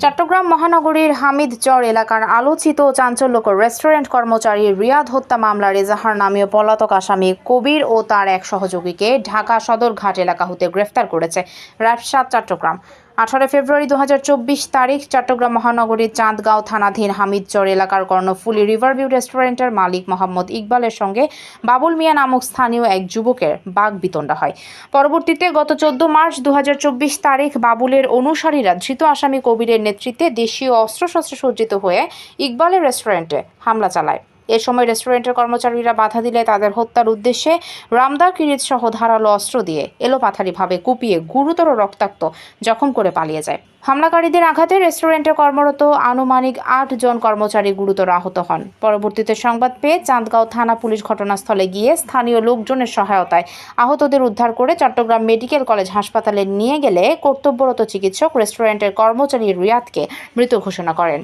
চট্টগ্রাম মহানগরীর হামিদ চর এলাকার আলোচিত চাঞ্চল্যকর রেস্টুরেন্ট কর্মচারী রিয়াদ হত্যা মামলার এজাহার নামীয় পলাতক আসামি কবির ও তার এক সহযোগীকে ঢাকা সদরঘাট এলাকা হতে গ্রেফতার করেছে র্যাবসাত চট্টগ্রাম। আঠারো ফেব্রুয়ারি দু হাজার চব্বিশ তারিখ চট্টগ্রাম মহানগরীর চাঁদগাঁও থানাধীন হামিদচর এলাকার কর্ণফুলি রিভারভিউ রেস্টুরেন্টের মালিক মোহাম্মদ ইকবালের সঙ্গে বাবুল মিয়া নামক স্থানীয় এক যুবকের বাঘ বিতণ্ডা হয়। পরবর্তীতে গত চোদ্দ মার্চ দু হাজার চব্বিশ তারিখ বাবুলের অনুসারীরা ধৃত আসামি কবিরের নেতৃত্বে দেশীয় অস্ত্রশস্ত্র সজ্জিত হয়ে ইকবালের রেস্টুরেন্টে হামলা চালায়। এ সময় রেস্টুরেন্টের কর্মচারীরা বাধা দিলে তাদের হত্যার উদ্দেশ্যে রামদা কিরিচ সহ ধারালো অস্ত্র দিয়ে এলোপাথারিভাবে কুপিয়ে গুরুতর রক্তাক্ত জখম করে পালিয়ে যায়। হামলাকারীদের আঘাতে রেস্টুরেন্টে কর্মরত আনুমানিক আট জন কর্মচারী গুরুতর আহত হন। পরবর্তীতে সংবাদ পেয়ে চাঁদগাঁও থানা পুলিশ ঘটনাস্থলে গিয়ে স্থানীয় লোকজনের সহায়তায় আহতদের উদ্ধার করে চট্টগ্রাম মেডিকেল কলেজ হাসপাতালে নিয়ে গেলে কর্তব্যরত চিকিৎসক রেস্টুরেন্টের কর্মচারী রিয়াদকে মৃত ঘোষণা করেন।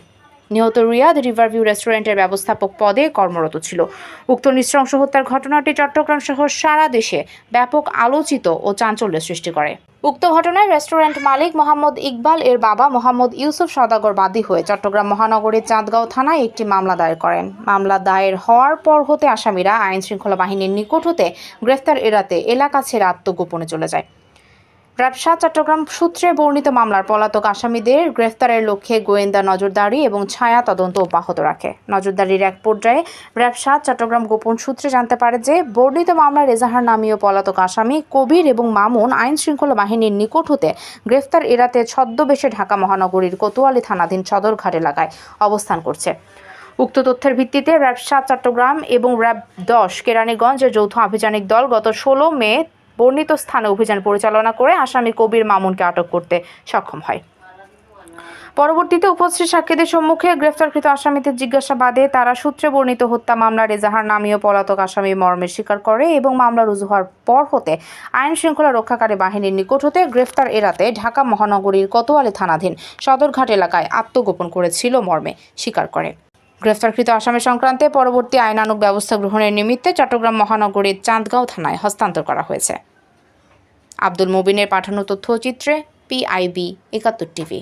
নিহত রিয়াদ রিভারভিউ রেস্টুরেন্টের ব্যবস্থাপক পদে কর্মরত ছিল। উক্ত নৃশংস হত্যার ঘটনাটি চট্টগ্রাম সহ সারা দেশে ব্যাপক আলোচিত ও চাঞ্চল্যের সৃষ্টি করে। উক্ত ঘটনায় রেস্টুরেন্ট মালিক মোহাম্মদ ইকবাল, এর বাবা মোহাম্মদ ইউসুফ সদাগর বাদী হয়ে চট্টগ্রাম মহানগরীর চাঁদগাঁও থানায় একটি মামলা দায়ের করেন। মামলা দায়ের হওয়ার পর হতে আসামিরা আইন শৃঙ্খলা বাহিনীর নিকট হতে গ্রেফতার এড়াতে এলাকা ছেড়ে আত্মগোপনে চলে যায়। ব্যবসা চট্টগ্রাম সূত্রে বর্ণিত মামলার পলাতক আসামিদের গ্রেফতারের লক্ষ্যে গোয়েন্দা নজরদারি এবং ছায়া তদন্ত অব্যাহত রাখে। নজরদারির এক পর্যায়ে ব্যবসা চট্টগ্রাম গোপন সূত্রে জানতে পারে যে, বর্ণিত মামলার এজাহার নামীয় পলাতক আসামি কবির এবং মামুন আইন শৃঙ্খলা বাহিনীর নিকট হতে গ্রেফতার এড়াতে ছদ্মবেশে ঢাকা মহানগরীর কোতোয়ালি থানাধীন সদরঘাট এলাকায় অবস্থান করছে। উক্ত তথ্যের ভিত্তিতে র্যাব সাত চট্টগ্রাম এবং র্যাব দশ, কেরানীগঞ্জের যৌথ আভিযানিক দল গত ষোলো মে বর্ণিত স্থানে অভিযান পরিচালনা করে আসামি কবির মামুনকে আটক করতে সক্ষম হয়। পরবর্তীতে উপস্থিত সাক্ষীদের সম্মুখে গ্রেফতারকৃত আসামিদের জিজ্ঞাসাবাদে তারা সূত্রে বর্ণিত হত্যা মামলার এজাহার নামীয় পলাতক আসামি মর্মের স্বীকার করে এবং মামলা রুজু হওয়ার পর হতে আইন শৃঙ্খলা রক্ষাকারী বাহিনীর নিকট হতে গ্রেফতার এড়াতে ঢাকা মহানগরীর কোতোয়ালি থানাধীন সদরঘাট এলাকায় আত্মগোপন করেছিল মর্মে স্বীকার করে। গ্রেফতারকৃত আসামি সংক্রান্তে পরবর্তী আইনানুগ ব্যবস্থা গ্রহণের নিমিত্তে চট্টগ্রাম মহানগরীর চাঁদগাঁও থানায় হস্তান্তর করা হয়েছে। আব্দুল মুবিনের পাঠানো তথ্যচিত্রে পিআইবি একাত্তর টিভি।